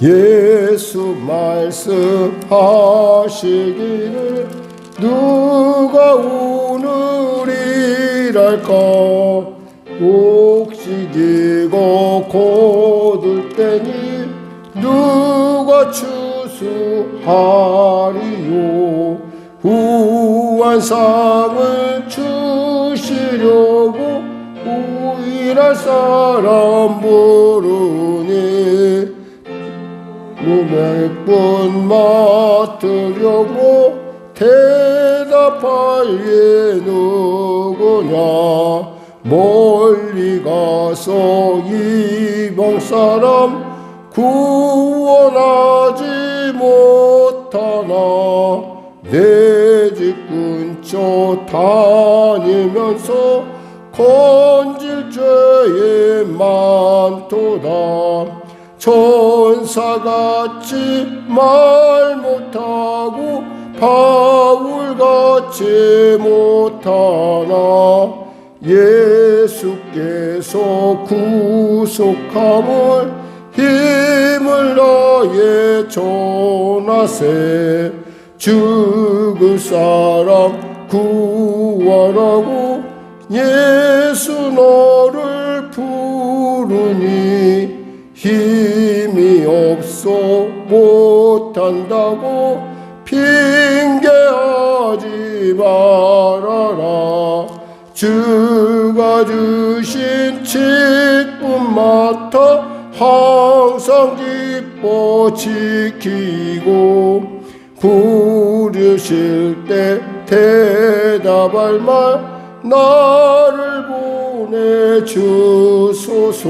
예수 말씀하시기를 누가 오늘이랄까? 옥시기고 고들 때니 누가 추수하리요? 후한상을 주시려고 우일할 사람 부르니 무백분 맡으려고 대답할 예 누구냐? 멀리 가서 이방 사람 구원하지 못하나? 내 집 근처 다니면서 건질 죄에 많도다 천사같이 말 못하고 바울같이 못하나 예수께서 구속함을 힘을 다해 전하세 죽을 사람 구하라고 예수 너를 없어 못한다고 핑계하지 말아라. 주가 주신 직분 맡아 항상 기뻐 지키고 부르실 때 대답할 말 나를 보내주소서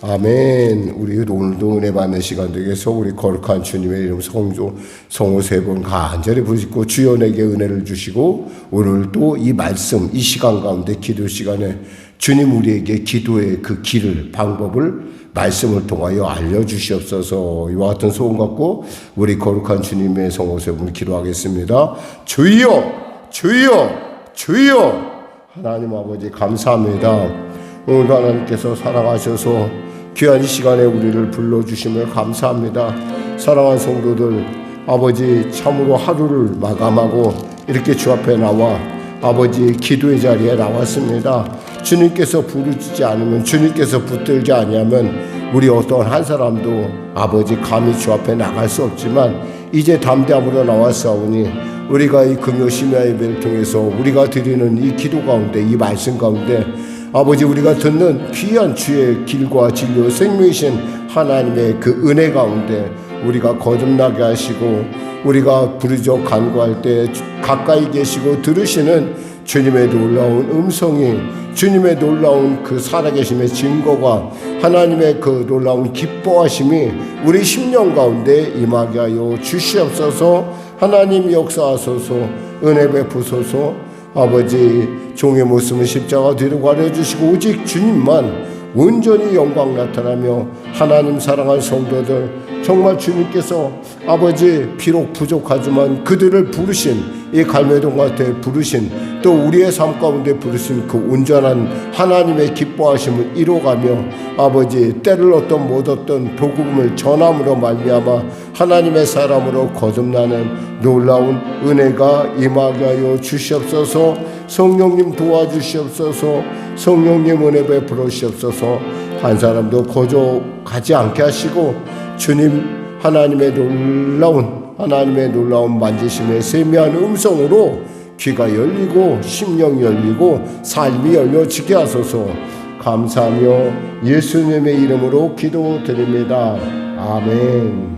아멘. 우리 오늘도 은혜 받는 시간 되겠어. 우리 거룩한 주님의 이름 성조 성호 세 번 간절히 부르짖고 주여 내게 은혜를 주시고 오늘 또이 말씀 이 시간 가운데 기도 시간에 주님 우리에게 기도의 그 길을 방법을 말씀을 통하여 알려주시옵소서 이와 같은 소원 갖고 우리 거룩한 주님의 성호 세분 기도하겠습니다. 주여 주여 주여 하나님 아버지 감사합니다. 오늘도 하나님께서 사랑하셔서 귀한 이 시간에 우리를 불러주심을 감사합니다. 사랑하는 성도들, 아버지 참으로 하루를 마감하고 이렇게 주 앞에 나와 아버지 기도의 자리에 나왔습니다. 주님께서 부르지 않으면 주님께서 붙들지 아니하면 우리 어떤 한 사람도 아버지 감히 주 앞에 나갈 수 없지만 이제 담대함으로 나왔사오니 우리가 이 금요 심야 예배를 통해서 우리가 드리는 이 기도 가운데 이 말씀 가운데 아버지 우리가 듣는 귀한 주의 길과 진료 생명이신 하나님의 그 은혜 가운데 우리가 거듭나게 하시고 우리가 부르짖어 간구할 때 가까이 계시고 들으시는 주님의 놀라운 음성이 주님의 놀라운 그 살아계심의 증거가 하나님의 그 놀라운 기뻐하심이 우리 심령 가운데 임하게 하여 주시옵소서. 하나님 역사하소서. 은혜 베푸소서 아버지 종의 모습은 십자가 뒤로 가려주시고 오직 주님만 온전히 영광 나타나며 하나님 사랑한 성도들 정말 주님께서 아버지 비록 부족하지만 그들을 부르신 이 갈매동 같에 부르신 또 우리의 삶 가운데 부르신 그 온전한 하나님의 기뻐하심을 이뤄가며 아버지 때를 어떤 못 어떤 복음을 전함으로 말미암아 하나님의 사람으로 거듭나는 놀라운 은혜가 임하게 하여 주시옵소서. 성령님 도와주시옵소서. 성령님 은혜 베풀어 주시옵소서 한 사람도 거저 가지 않게 하시고 주님 하나님의 놀라운 하나님의 놀라운 만지심의 세미한 음성으로 귀가 열리고 심령이 열리고 삶이 열려지게 하소서 감사하며 예수님의 이름으로 기도드립니다. 아멘.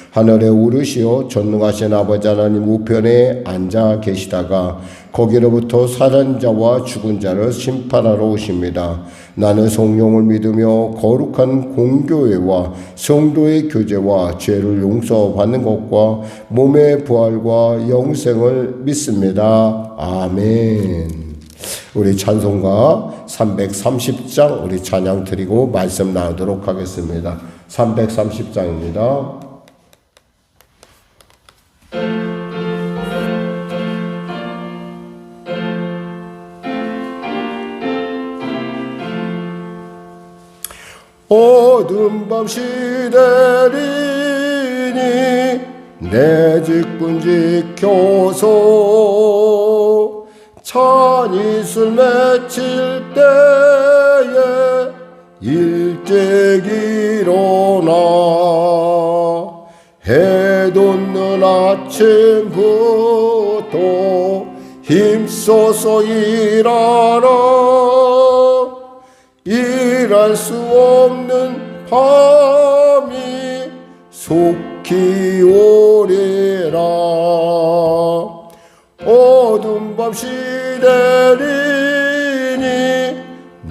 하늘에 오르시어 전능하신 아버지 하나님 우편에 앉아 계시다가 거기로부터 살인자와 죽은 자를 심판하러 오십니다. 나는 성령을 믿으며 거룩한 공교회와 성도의 교제와 죄를 용서받는 것과 몸의 부활과 영생을 믿습니다. 아멘. 우리 찬송가 330장 우리 찬양 드리고 말씀 나누도록 하겠습니다. 330장입니다. 어둠 밤 시대리니 내 직분 지켜서 찬 이슬 맺힐 때에 일찍 일어나 해 돋는 아침부터 힘써서 일하라. 일할 수 없는 밤이 속히 오리라. 어둠 밤 시대리니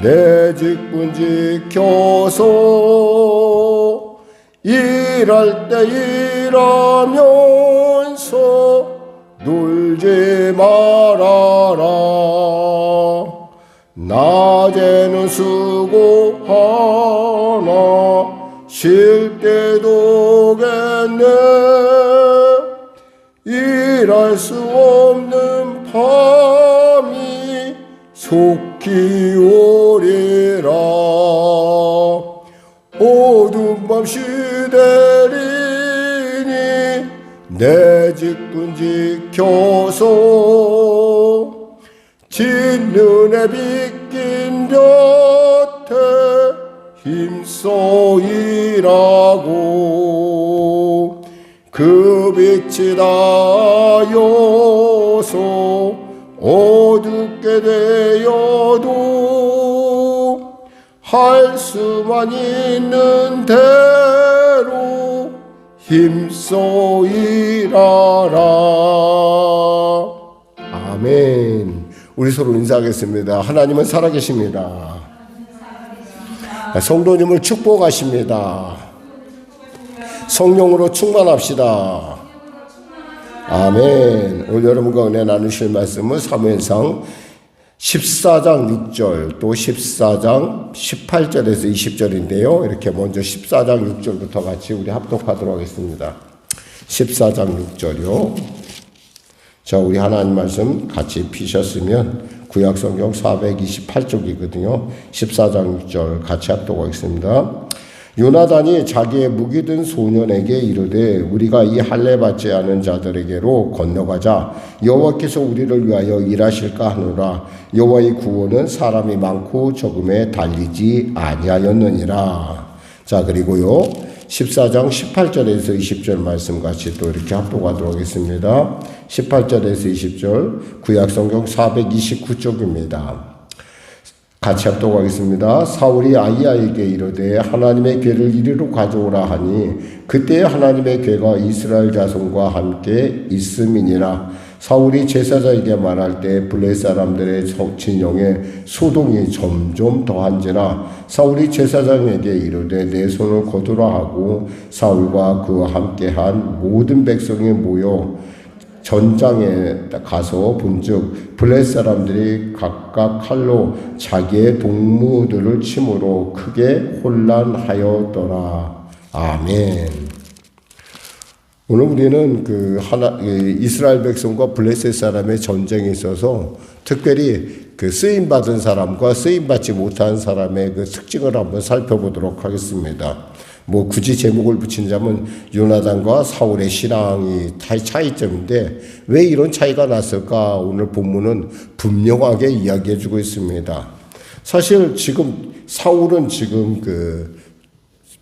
내 직분 지켜서 일할 때 일하면서 놀지 말아라. 낮에는 수고하 나쉴 때도 겠네. 일할 수 없는 밤이 속히 오리라. 어둠 밤 시대리니 내 직분 지켜서 진눈에 비낀 곁에 힘써 일하고 그 빛이 다여서 어둡게 되어도 할 수만 있는 대로 힘써 일하라. 아멘. 우리 서로 인사하겠습니다. 하나님은 살아계십니다. 성도님을 축복하십니다 성령으로 충만합시다 아멘 오늘 여러분과 은혜 나누실 말씀은 사무엘상 14장 6절 또 14장 18절에서 20절인데요. 이렇게 먼저 14장 6절부터 같이 우리 합독하도록 하겠습니다. 14장 6절이요. 자, 우리 하나님 말씀 같이 피셨으면 구약 성경 428쪽이거든요. 14장 6절 같이 합독하겠습니다. 요나단이 자기의 무기 든 소년에게 이르되 우리가 이 할례 받지 않은 자들에게로 건너가자. 여호와께서 우리를 위하여 일하실까 하노라. 여호와의 구원은 사람이 많고 적음에 달리지 아니하였느니라. 자 그리고요. 14장 18절에서 20절 말씀 같이 또 이렇게 합독하도록 하겠습니다. 18절에서 20절 구약 성경 429쪽입니다 같이 합독하겠습니다. 사울이 아이야에게 이르되 하나님의 괴를 이리로 가져오라 하니 그때 하나님의 괴가 이스라엘 자손과 함께 있음이니라. 사울이 제사장에게 말할 때 블레 사람들의 진영에 소동이 점점 더한지라 사울이 제사장에게 이르되 내 손을 거두라 하고 사울과 그와 함께한 모든 백성이 모여 전장에 가서 본즉 블레 사람들이 각각 칼로 자기의 동무들을 침으로 크게 혼란하였더라. 아멘. 오늘 우리는 그 하나 이스라엘 백성과 블레셋 사람의 전쟁에 있어서 특별히 그 쓰임 받은 사람과 쓰임 받지 못한 사람의 그 특징을 한번 살펴보도록 하겠습니다. 뭐 굳이 제목을 붙인다면 요나단과 사울의 신앙이 차이점인데 왜 이런 차이가 났을까? 오늘 본문은 분명하게 이야기해 주고 있습니다. 사실 지금 사울은 지금 그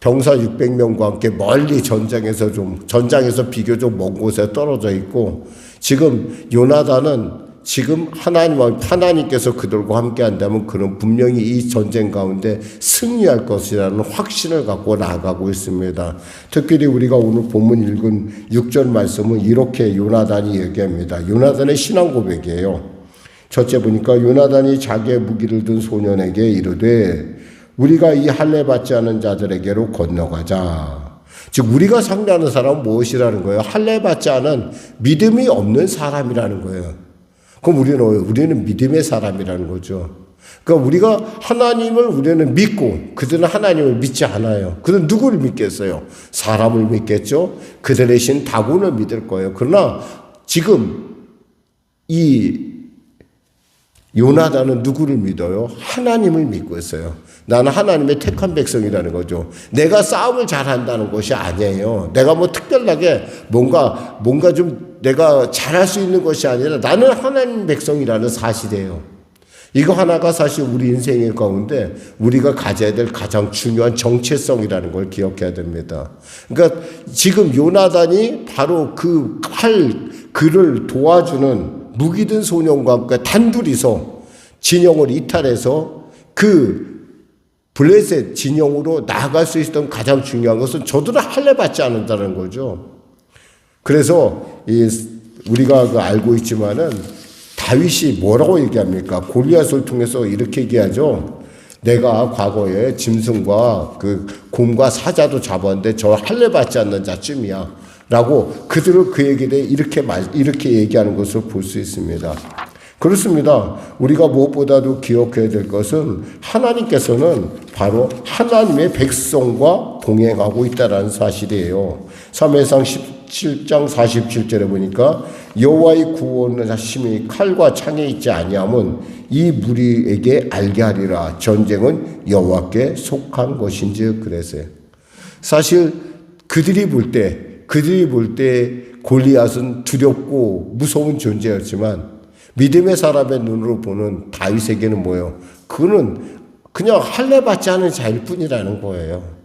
병사 600명과 함께 멀리 전장에서 좀 전장에서 비교적 먼 곳에 떨어져 있고 지금 요나단은 지금 하나님 하나님께서 그들과 함께 한다면 그는 분명히 이 전쟁 가운데 승리할 것이라는 확신을 갖고 나아가고 있습니다. 특별히 우리가 오늘 본문 읽은 6절 말씀은 이렇게 요나단이 얘기합니다. 요나단의 신앙 고백이에요. 첫째 보니까 요나단이 자기의 무기를 든 소년에게 이르되 우리가 이 할례 받지 않은 자들에게로 건너가자. 즉 우리가 상대하는 사람은 무엇이라는 거예요? 할례 받지 않은 믿음이 없는 사람이라는 거예요. 그럼 우리는 우리는 믿음의 사람이라는 거죠. 그러니까 우리가 하나님을 우리는 믿고 그들은 하나님을 믿지 않아요. 그들은 누구를 믿겠어요? 사람을 믿겠죠. 그들의 신 다곤을 믿을 거예요. 그러나 지금 이 요나단은 누구를 믿어요? 하나님을 믿고 있어요. 나는 하나님의 택한 백성이라는 거죠. 내가 싸움을 잘한다는 것이 아니에요. 내가 뭐 특별하게 뭔가 뭔가 좀 내가 잘할 수 있는 것이 아니라 나는 하나님 백성이라는 사실이에요. 이거 하나가 사실 우리 인생의 가운데 우리가 가져야 될 가장 중요한 정체성이라는 걸 기억해야 됩니다. 그러니까 지금 요나단이 바로 그 칼 그를 도와주는 무기든 소년과 함께 단둘이서 진영을 이탈해서 그 블레셋 진영으로 나아갈 수 있었던 가장 중요한 것은 저들은 할례 받지 않는다는 거죠. 그래서 이 우리가 그 알고 있지만은 다윗이 뭐라고 얘기합니까? 골리앗을 통해서 이렇게 얘기하죠. 내가 과거에 짐승과 그 곰과 사자도 잡았는데 저 할례 받지 않는 자쯤이야. 라고 그들을 그에게 이렇게 말, 이렇게 얘기하는 것을 볼 수 있습니다. 그렇습니다. 우리가 무엇보다도 기억해야 될 것은 하나님께서는 바로 하나님의 백성과 동행하고 있다는 사실이에요. 3회상 17장 47절에 보니까 여호와의 구원을 하심이 칼과 창에 있지 아니함은 이 무리에게 알게 하리라 전쟁은 여호와께 속한 것인지 그랬어요. 사실 그들이 볼 때 그들이 볼 때 골리앗은 두렵고 무서운 존재였지만 믿음의 사람의 눈으로 보는 다윗에게는 뭐예요? 그는 그냥 할례 받지 않은 자일 뿐이라는 거예요.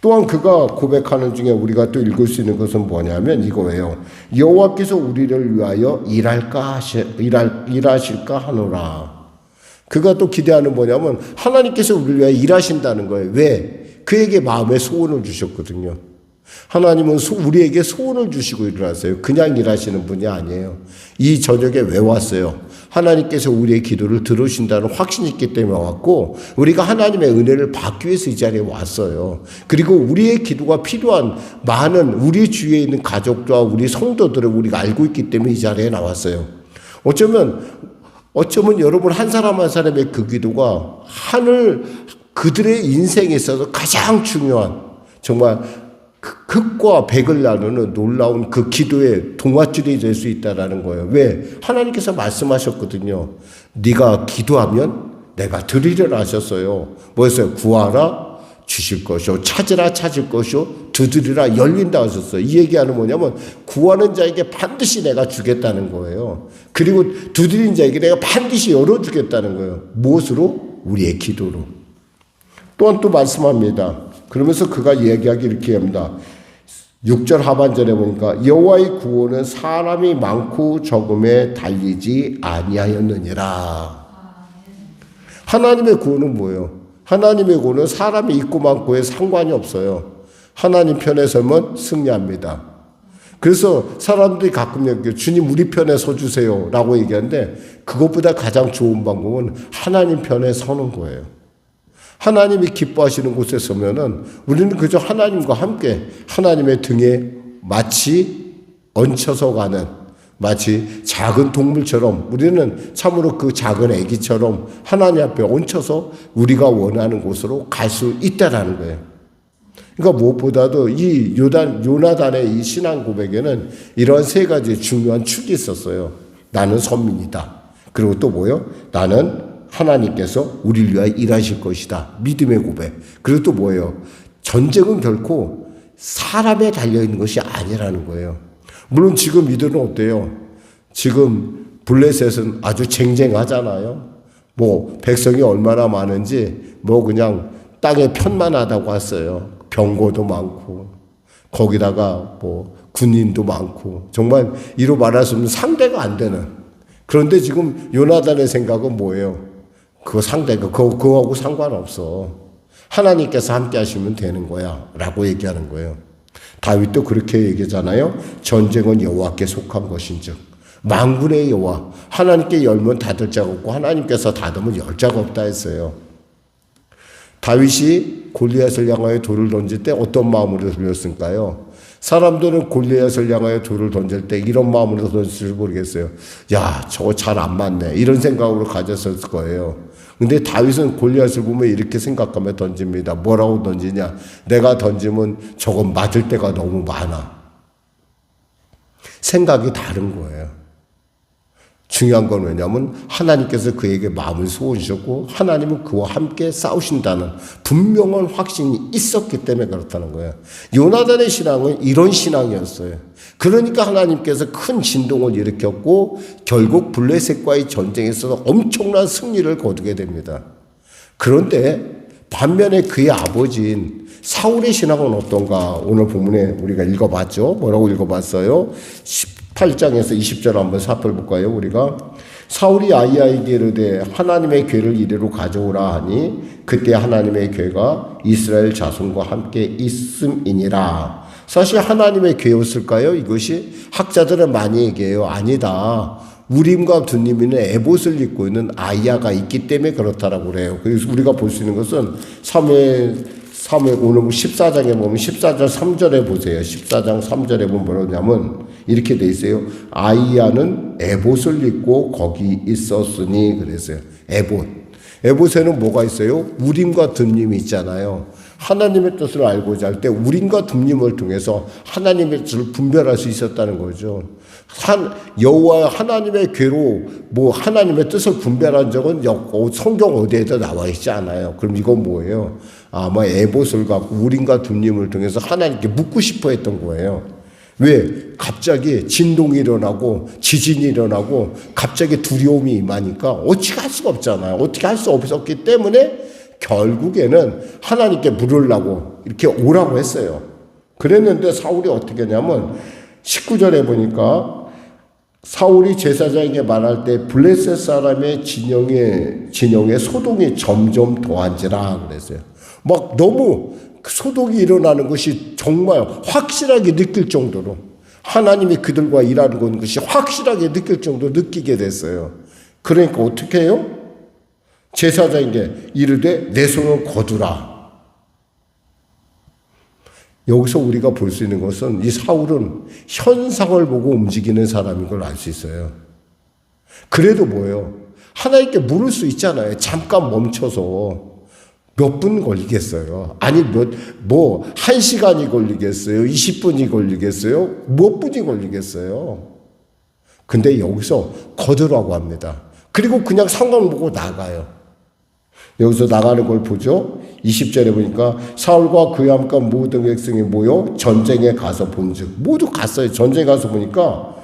또한 그가 고백하는 중에 우리가 또 읽을 수 있는 것은 뭐냐면 이거예요. 여호와께서 우리를 위하여 일할까 하시, 일할, 일하실까 하노라. 그가 또 기대하는 뭐냐면 하나님께서 우리를 위하여 일하신다는 거예요. 왜? 그에게 마음의 소원을 주셨거든요. 하나님은 우리에게 소원을 주시고 일어나세요. 그냥 일하시는 분이 아니에요. 이 저녁에 왜 왔어요? 하나님께서 우리의 기도를 들으신다는 확신이 있기 때문에 왔고, 우리가 하나님의 은혜를 받기 위해서 이 자리에 왔어요. 그리고 우리의 기도가 필요한 많은 우리 주위에 있는 가족과 우리 성도들을 우리가 알고 있기 때문에 이 자리에 나왔어요. 어쩌면, 어쩌면 여러분 한 사람 한 사람의 그 기도가 하늘, 그들의 인생에 있어서 가장 중요한, 정말 극과 백을 나누는 놀라운 그 기도의 동화줄이 될 수 있다라는 거예요. 왜? 하나님께서 말씀하셨거든요. 네가 기도하면 내가 들으리라 하셨어요. 뭐였어요? 구하라 주실 것이요. 찾으라 찾을 것이요. 두드리라 열린다 하셨어요. 이 얘기하는 뭐냐면 구하는 자에게 반드시 내가 주겠다는 거예요. 그리고 두드린 자에게 내가 반드시 열어 주겠다는 거예요. 무엇으로? 우리의 기도로. 또한 또 말씀합니다. 그러면서 그가 이야기하기 이렇게 합니다. 6절 하반절에 보니까 여호와의 구원은 사람이 많고 적음에 달리지 아니하였느니라. 하나님의 구원은 뭐예요? 하나님의 구원은 사람이 있고 많고에 상관이 없어요. 하나님 편에 서면 승리합니다. 그래서 사람들이 가끔 얘기 주님 우리 편에 서주세요 라고 얘기하는데 그것보다 가장 좋은 방법은 하나님 편에 서는 거예요. 하나님이 기뻐하시는 곳에 서면은 우리는 그저 하나님과 함께 하나님의 등에 마치 얹혀서 가는 마치 작은 동물처럼 우리는 참으로 그 작은 아기처럼 하나님 앞에 얹혀서 우리가 원하는 곳으로 갈 수 있다라는 거예요. 그러니까 무엇보다도 이 요단 요나단의 이 신앙 고백에는 이러한 세 가지 중요한 축이 있었어요. 나는 선민이다. 그리고 또 뭐요? 나는 하나님께서 우리를 위하여 일하실 것이다. 믿음의 고백. 그리고 또 뭐예요? 전쟁은 결코 사람에 달려있는 것이 아니라는 거예요. 물론 지금 이들은 어때요? 지금 블레셋은 아주 쟁쟁하잖아요. 뭐 백성이 얼마나 많은지 뭐 그냥 땅에 편만하다고 했어요. 병고도 많고 거기다가 뭐 군인도 많고 정말 이로 말할 수 없는 상대가 안 되는 그런데 지금 요나단의 생각은 뭐예요? 그 상대가 그 그거하고 상관없어. 하나님께서 함께 하시면 되는 거야. 라고 얘기하는 거예요. 다윗도 그렇게 얘기하잖아요. 전쟁은 여호와께 속한 것인즉 망군의 여호와 하나님께 열면 닫을 자가 없고 하나님께서 닫으면 열 자가 없다 했어요. 다윗이 골리앗을 향하여 돌을 던질 때 어떤 마음으로 돌렸을까요? 사람들은 골리앗을 향하여 돌을 던질 때 이런 마음으로 던질지 모르겠어요. 야, 저거 잘 안 맞네. 이런 생각으로 가졌을 거예요. 근데 다윗은 골리앗을 보면 이렇게 생각하며 던집니다. 뭐라고 던지냐? 내가 던지면 저건 맞을 때가 너무 많아. 생각이 다른 거예요. 중요한 건 왜냐하면 하나님께서 그에게 마음을 쏘으셨고 하나님은 그와 함께 싸우신다는 분명한 확신이 있었기 때문에 그렇다는 거예요. 요나단의 신앙은 이런 신앙이었어요. 그러니까 하나님께서 큰 진동을 일으켰고 결국 블레셋과의 전쟁에서 엄청난 승리를 거두게 됩니다. 그런데 반면에 그의 아버지인 사울의 신앙은 어떤가? 오늘 본문에 우리가 읽어봤죠. 뭐라고 읽어봤어요? 18장에서 20절 한번 살펴볼까요? 우리가 사울이 아이야에게 이르되 하나님의 괴를 이리로 가져오라 하니 그때 하나님의 괴가 이스라엘 자손과 함께 있음이니라. 사실 하나님의 괴였을까요? 이것이 학자들은 많이 얘기해요. 아니다. 우림과 두님이는 에봇을 입고 있는 아이야가 있기 때문에 그렇다라고 그래요. 그래서 우리가 볼 수 있는 것은 3 회 3회 오늘 14장에 보면 14절 3절에 보세요. 14장 3절에 보면 뭐냐면 이렇게 돼 있어요. 아이야는 에봇을 입고 거기 있었으니 그랬어요. 에봇. 에봇에는 뭐가 있어요? 우림과 듬림이 있잖아요. 하나님의 뜻을 알고자 할 때 우림과 듬림을 통해서 하나님의 뜻을 분별할 수 있었다는 거죠. 한 여호와 하나님의 괴로 뭐 하나님의 뜻을 분별한 적은 성경 어디에도 나와 있지 않아요. 그럼 이건 뭐예요? 아마 에봇을 갖고 우림과 둠림을 통해서 하나님께 묻고 싶어 했던 거예요. 왜? 갑자기 진동이 일어나고 지진이 일어나고 갑자기 두려움이 임하니까 어떻게 할 수가 없잖아요. 어떻게 할 수 없었기 때문에 결국에는 하나님께 물으려고 이렇게 오라고 했어요. 그랬는데 사울이 어떻게 했냐면 19절에 보니까 사울이 제사장에게 말할 때 블레셋 사람의 진영에 진영에 소동이 점점 더한지라 그랬어요. 막 너무 그 소동이 일어나는 것이 정말 확실하게 느낄 정도로 하나님이 그들과 일하는 것이 확실하게 느낄 정도로 느끼게 됐어요. 그러니까 어떻게 해요? 제사장에게 이르되 내 손을 거두라. 여기서 우리가 볼 수 있는 것은 이 사울은 현상을 보고 움직이는 사람인 걸 알 수 있어요. 그래도 뭐예요? 하나님께 물을 수 있잖아요. 잠깐 멈춰서. 몇 분 걸리겠어요? 아니, 몇, 뭐, 한 시간이 걸리겠어요? 20분이 걸리겠어요? 몇 분이 걸리겠어요? 근데 여기서 거두라고 합니다. 그리고 그냥 상관 보고 나가요. 여기서 나가는 걸 보죠. 20절에 보니까 사울과 그와 함께 모든 백성이 모여 전쟁에 가서 본즉 모두 갔어요. 전쟁에 가서 보니까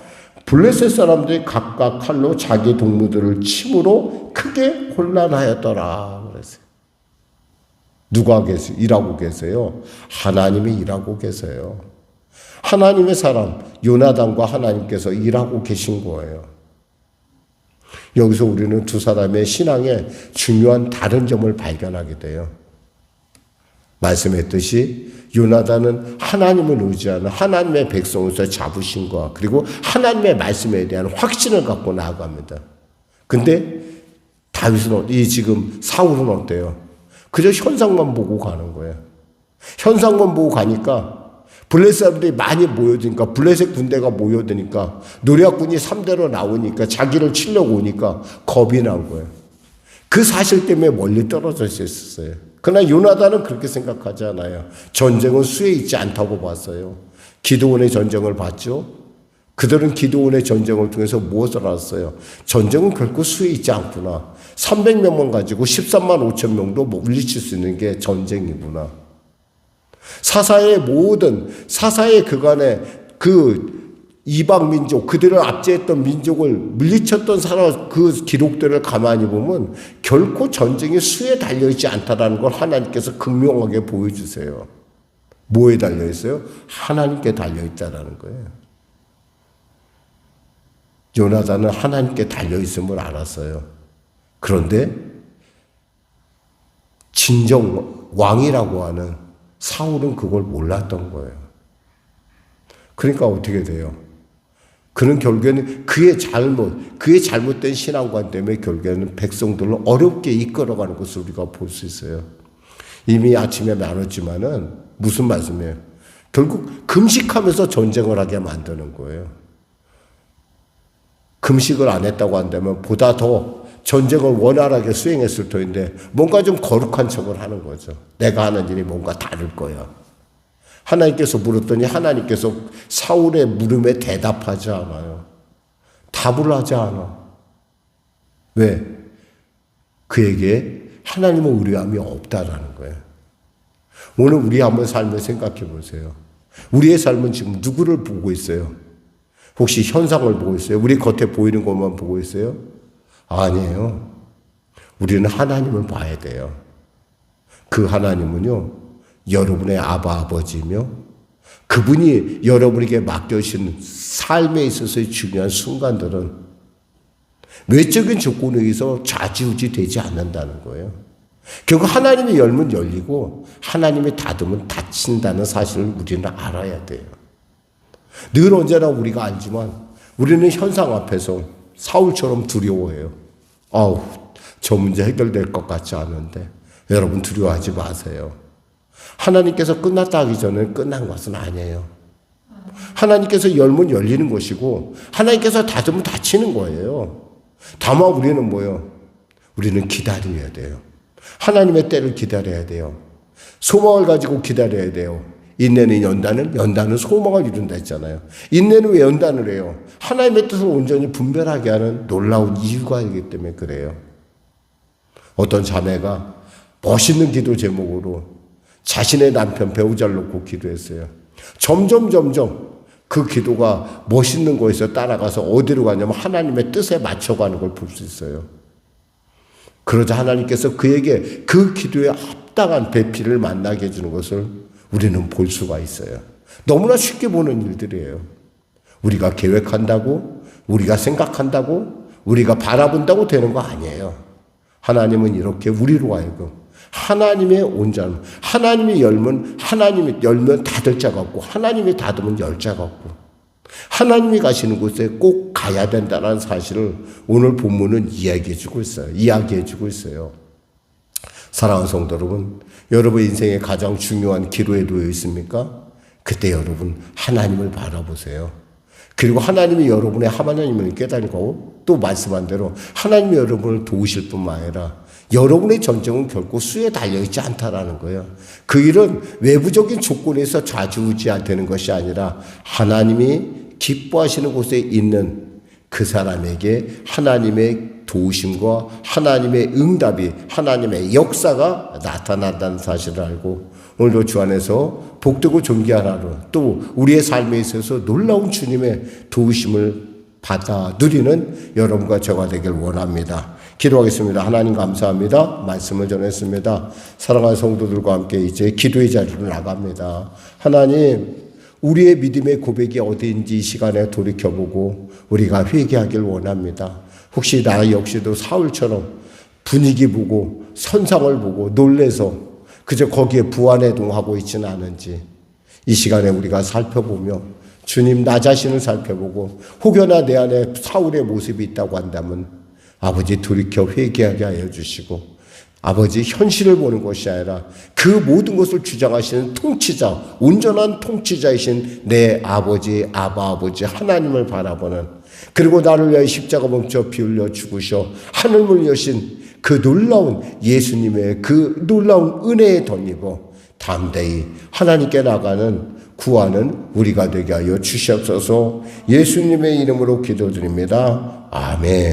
블레셋 사람들이 각각 칼로 자기 동무들을 침으로 크게 혼란하였더라 그랬어요. 누가 계세요? 일하고 계세요? 하나님이 일하고 계세요. 하나님의 사람 요나단과 하나님께서 일하고 계신 거예요. 여기서 우리는 두 사람의 신앙에 중요한 다른 점을 발견하게 돼요. 말씀했듯이 요나단은 하나님을 의지하는 하나님의 백성으로서 자부심과 그리고 하나님의 말씀에 대한 확신을 갖고 나아갑니다. 근데 다윗은 이 지금 사울은 어때요? 그저 현상만 보고 가는 거예요. 현상만 보고 가니까 블레셋 사람들이 많이 모여드니까 블레셋 군대가 모여드니까 노략군이 3대로 나오니까 자기를 치려고 오니까 겁이 난 거예요. 그 사실 때문에 멀리 떨어져 있었어요. 그러나 요나단은 그렇게 생각하지 않아요. 전쟁은 수에 있지 않다고 봤어요. 기도원의 전쟁을 봤죠. 그들은 기도원의 전쟁을 통해서 무엇을 알았어요? 전쟁은 결코 수에 있지 않구나. 300명만 가지고 13만 5천 명도 물리칠 수 있는 게 전쟁이구나. 사사의 모든 사사의 그간의 그 이방 민족 그들을 압제했던 민족을 물리쳤던 사람 그 기록들을 가만히 보면 결코 전쟁이 수에 달려 있지 않다라는 걸 하나님께서 극명하게 보여주세요. 뭐에 달려 있어요? 하나님께 달려 있다라는 거예요. 요나단은 하나님께 달려 있음을 알았어요. 그런데 진정 왕이라고 하는 사울은 그걸 몰랐던 거예요. 그러니까 어떻게 돼요? 그는 결국에는 그의 잘못, 그의 잘못된 신앙관 때문에 결국에는 백성들을 어렵게 이끌어가는 것을 우리가 볼 수 있어요. 이미 아침에 나눴지만은 무슨 말씀이에요? 결국 금식하면서 전쟁을 하게 만드는 거예요. 금식을 안 했다고 한다면 보다 더 전쟁을 원활하게 수행했을 터인데 뭔가 좀 거룩한 척을 하는 거죠. 내가 하는 일이 뭔가 다를 거야. 하나님께서 물었더니 하나님께서 사울의 물음에 대답하지 않아요. 답을 하지 않아. 왜? 그에게 하나님의 의뢰함이 없다라는 거예요. 오늘 우리 한번 삶을 생각해 보세요. 우리의 삶은 지금 누구를 보고 있어요? 혹시 현상을 보고 있어요? 우리 겉에 보이는 것만 보고 있어요? 아니에요. 우리는 하나님을 봐야 돼요. 그 하나님은요, 여러분의 아바 아버지며 그분이 여러분에게 맡겨주신 삶에 있어서의 중요한 순간들은 외적인 조건에 의해서 좌지우지 되지 않는다는 거예요. 결국 하나님이 열면 열리고 하나님이 닫으면 닫힌다는 사실을 우리는 알아야 돼요. 늘 언제나 우리가 알지만 우리는 현상 앞에서 사울처럼 두려워해요. 아우, 저 문제 해결될 것 같지 않은데 여러분 두려워하지 마세요. 하나님께서 끝났다 하기 전에 끝난 것은 아니에요. 하나님께서 열면 열리는 것이고 하나님께서 닫으면 닫히는 거예요. 다만 우리는 뭐요? 우리는 기다려야 돼요. 하나님의 때를 기다려야 돼요. 소망을 가지고 기다려야 돼요. 인내는 연단은 연단은 소망을 이룬다 했잖아요. 인내는 왜 연단을 해요? 하나님의 뜻을 온전히 분별하게 하는 놀라운 이유가 있기 때문에 그래요. 어떤 자매가 멋있는 기도 제목으로 자신의 남편 배우자를 놓고 기도했어요. 점점 점점 그 기도가 멋있는 거에서 따라가서 어디로 가냐면 하나님의 뜻에 맞춰가는 걸 볼 수 있어요. 그러자 하나님께서 그에게 그 기도에 합당한 배필을 만나게 해주는 것을 우리는 볼 수가 있어요. 너무나 쉽게 보는 일들이에요. 우리가 계획한다고, 우리가 생각한다고, 우리가 바라본다고 되는 거 아니에요. 하나님은 이렇게 우리로 하여금 하나님의 온전, 하나님이 열면 하나님이 열면 닫을 자가 없고 하나님이 닫으면 열 자가 없고 하나님이 가시는 곳에 꼭 가야 된다는 사실을 오늘 본문은 이야기해 주고 있어요. 이야기해 주고 있어요. 사랑하는 성도 여러분, 여러분 인생의 가장 중요한 기로에 놓여 있습니까? 그때 여러분 하나님을 바라보세요. 그리고 하나님이 여러분의 하나님을 깨달고 또 말씀한 대로 하나님이 여러분을 도우실 뿐만 아니라 여러분의 전쟁은 결코 수에 달려있지 않다라는 거예요. 그 일은 외부적인 조건에서 좌지우지되는 것이 아니라 하나님이 기뻐하시는 곳에 있는 그 사람에게 하나님의 도우심과 하나님의 응답이 하나님의 역사가 나타난다는 사실을 알고 오늘도 주 안에서 복되고 존귀한 하루 또 우리의 삶에 있어서 놀라운 주님의 도우심을 받아 누리는 여러분과 저가 되길 원합니다. 기도하겠습니다. 하나님 감사합니다. 말씀을 전했습니다. 사랑하는 성도들과 함께 이제 기도의 자리로 나갑니다. 하나님, 우리의 믿음의 고백이 어디인지 이 시간에 돌이켜보고 우리가 회개하길 원합니다. 혹시 나 역시도 사울처럼 분위기 보고 선상을 보고 놀래서 그저 거기에 부안해동하고 있지는 않은지 이 시간에 우리가 살펴보며 주님 나 자신을 살펴보고 혹여나 내 안에 사울의 모습이 있다고 한다면 아버지 돌이켜 회개하게 하여 주시고 아버지 현실을 보는 것이 아니라 그 모든 것을 주장하시는 통치자, 온전한 통치자이신 내 아버지, 아바 아버지 하나님을 바라보는 그리고 나를 위하여 십자가 피 흘려 죽으셔 하늘을 여신 그 놀라운 예수님의 그 놀라운 은혜에 덧입어 담대히 하나님께 나가는 구하는 우리가 되게 하여 주시옵소서 예수님의 이름으로 기도드립니다. 아멘.